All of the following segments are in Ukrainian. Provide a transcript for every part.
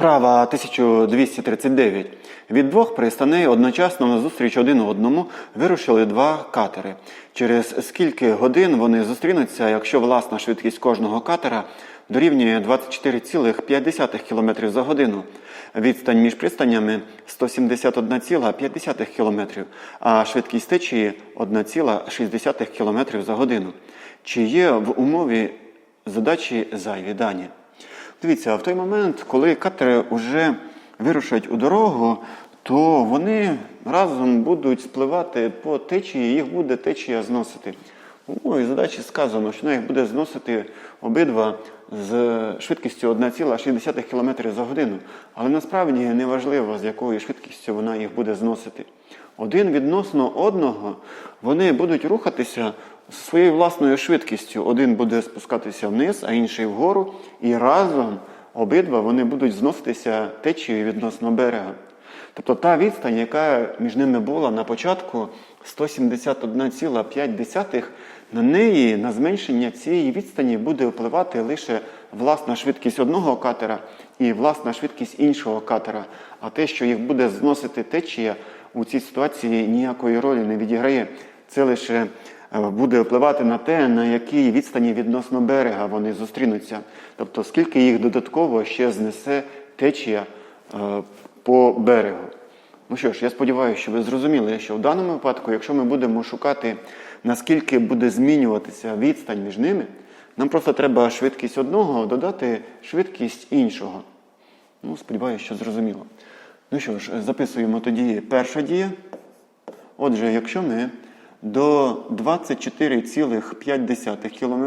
Вправа 1239. Від двох пристаней одночасно назустріч один одному вирушили два катери. Через скільки годин вони зустрінуться, якщо власна швидкість кожного катера дорівнює 24,5 км за годину. Відстань між пристанями 171,5 км, а швидкість течії 1,6 км за годину. Чи є в умові задачі зайві дані? Дивіться, в той момент, коли катери вже вирушать у дорогу, то вони разом будуть спливати по течії, їх буде течія зносити. У умові задачі сказано, що вона їх буде зносити обидва з швидкістю 1,6 км за годину. Але насправді неважливо, з якою швидкістю вона їх буде зносити. Один відносно одного вони будуть рухатися своєю власною швидкістю. Один буде спускатися вниз, а інший вгору. І разом обидва вони будуть зноситися течією відносно берега. Тобто та відстань, яка між ними була на початку 171,5, на неї, на зменшення цієї відстані буде впливати лише власна швидкість одного катера і власна швидкість іншого катера. А те, що їх буде зносити течія, у цій ситуації ніякої ролі не відіграє. Це лише е, буде впливати на те, на якій відстані відносно берега вони зустрінуться. Тобто, скільки їх додатково ще знесе течія е, по берегу. Ну що ж, я сподіваюся, що ви зрозуміли, що в даному випадку, якщо ми будемо шукати, наскільки буде змінюватися відстань між ними, нам просто треба швидкість одного додати швидкість іншого. Ну, сподіваюся, що зрозуміло. Ну що ж, записуємо тоді перша дія. Отже, якщо ми до 24,5 км,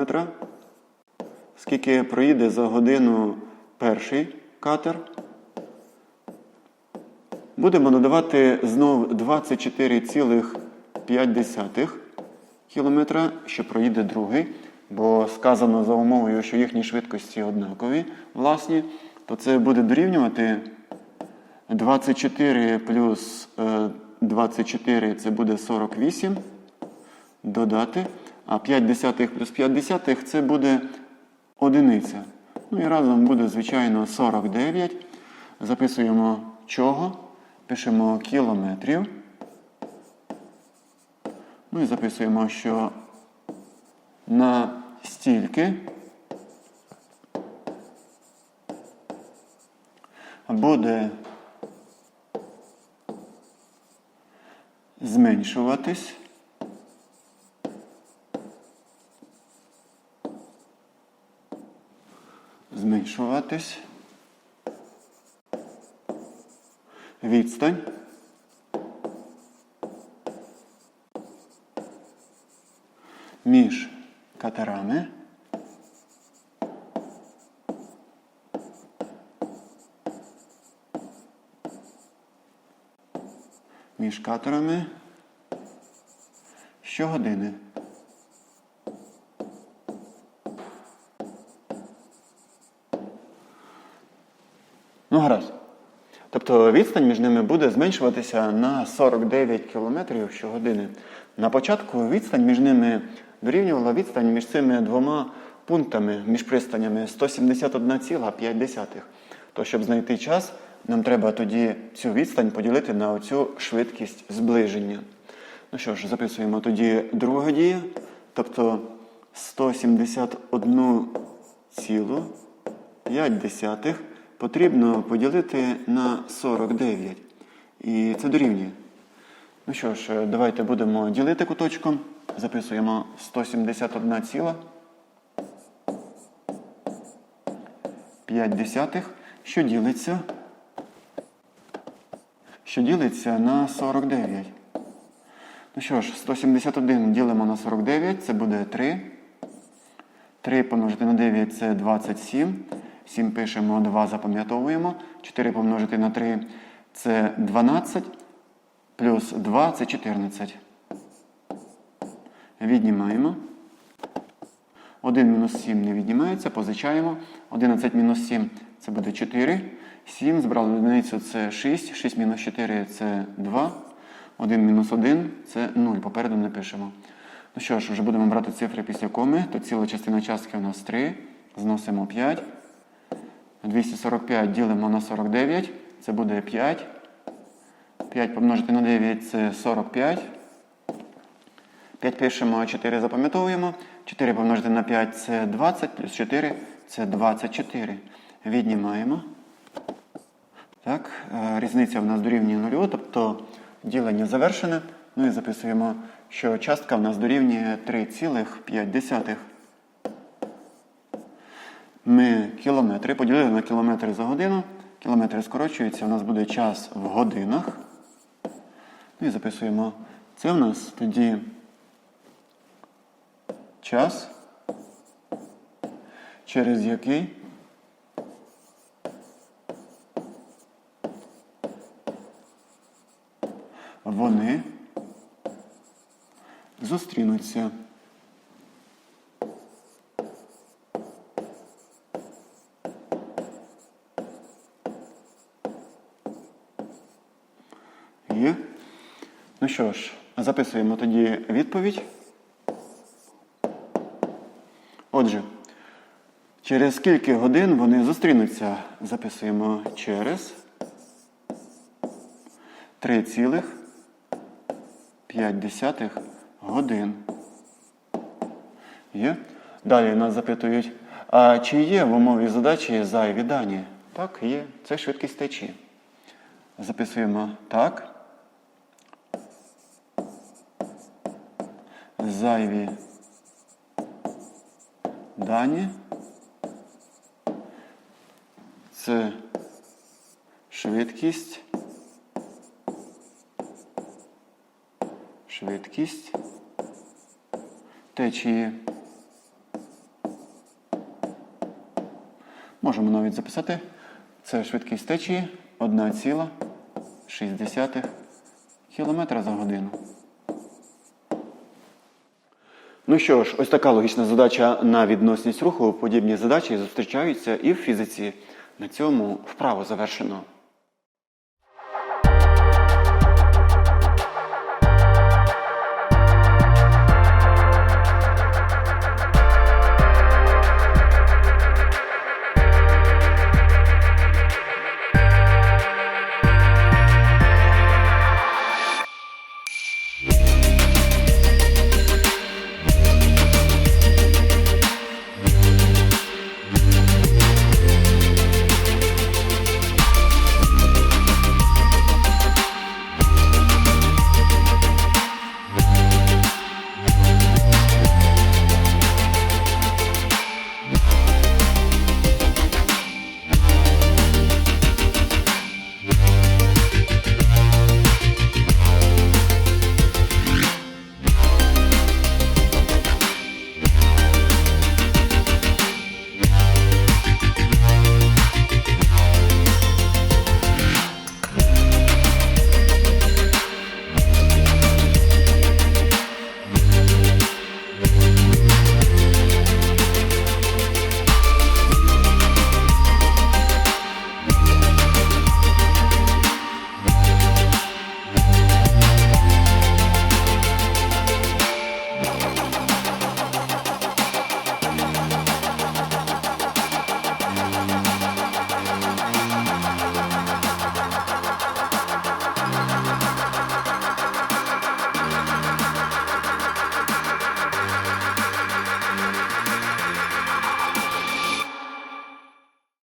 скільки проїде за годину перший катер, будемо додавати знов 24,5 км, що проїде другий, бо сказано за умовою, що їхні швидкості однакові, власні, то це буде дорівнювати 24 плюс е, 24 це буде 48. Додати. А 5 десятих плюс 5 десятих це буде одиниця. Ну і разом буде, звичайно, 49. Записуємо чого. Пишемо кілометрів. Ну і записуємо, що на стільки буде зменшуватись. Зменшуватись. Відстань. Між катерами. Між щогодини. Ну, гаразд. Тобто відстань між ними буде зменшуватися на 49 км щогодини. На початку відстань між ними дорівнювала відстань між цими двома пунктами, між пристанями 171,5. То, щоб знайти час, нам треба тоді цю відстань поділити на оцю швидкість зближення. Ну що ж, записуємо тоді друга дія, тобто 171,5 потрібно поділити на 49. І це дорівнює. Ну що ж, давайте будемо ділити куточком. Записуємо 171,5, що ділиться, що ділиться на 49. Ну що ж, 171 ділимо на 49, це буде 3. 3 помножити на 9 це 27. 7 пишемо, 2 запам'ятовуємо. 4 помножити на 3 це 12. Плюс 2 це 14. Віднімаємо. 1 мінус 7 не віднімається, позичаємо. 11 мінус 7 це буде 4. 7 збрали одиницю це 6. 6 мінус 4 це 2. 1 мінус 1 це 0. Попереду не пишемо. Ну що ж, вже будемо брати цифри після коми. То ціла частина частки у нас 3. Зносимо 5. 245 ділимо на 49, це буде 5. 5 помножити на 9 це 45. 5 пишемо, а 4 запам'ятовуємо. 4 помножити на 5 це 20, плюс 4 це 24. Віднімаємо. Так, е, різниця в нас дорівнює нулю, тобто ділення завершене. Ну і записуємо, що частка в нас дорівнює 3,5. Ми кілометри поділили на кілометри за годину. Кілометри скорочуються, у нас буде час в годинах. Ну і записуємо. Це в нас тоді час, через який вони зустрінуться. Є. Ну що ж, записуємо тоді відповідь. Отже, через скільки годин вони зустрінуться? Записуємо через 3,5 годин. Є? Далі нас запитують, а чи є в умові задачі зайві дані? Так, є. Це швидкість течії. Записуємо так. Зайві дані. Це швидкість. Швидкість течії. Можемо навіть записати. Це швидкість течії 1,6 км за годину. Ну що ж, ось така логічна задача на відносність руху. Подібні задачі зустрічаються і в фізиці. На цьому вправо завершено.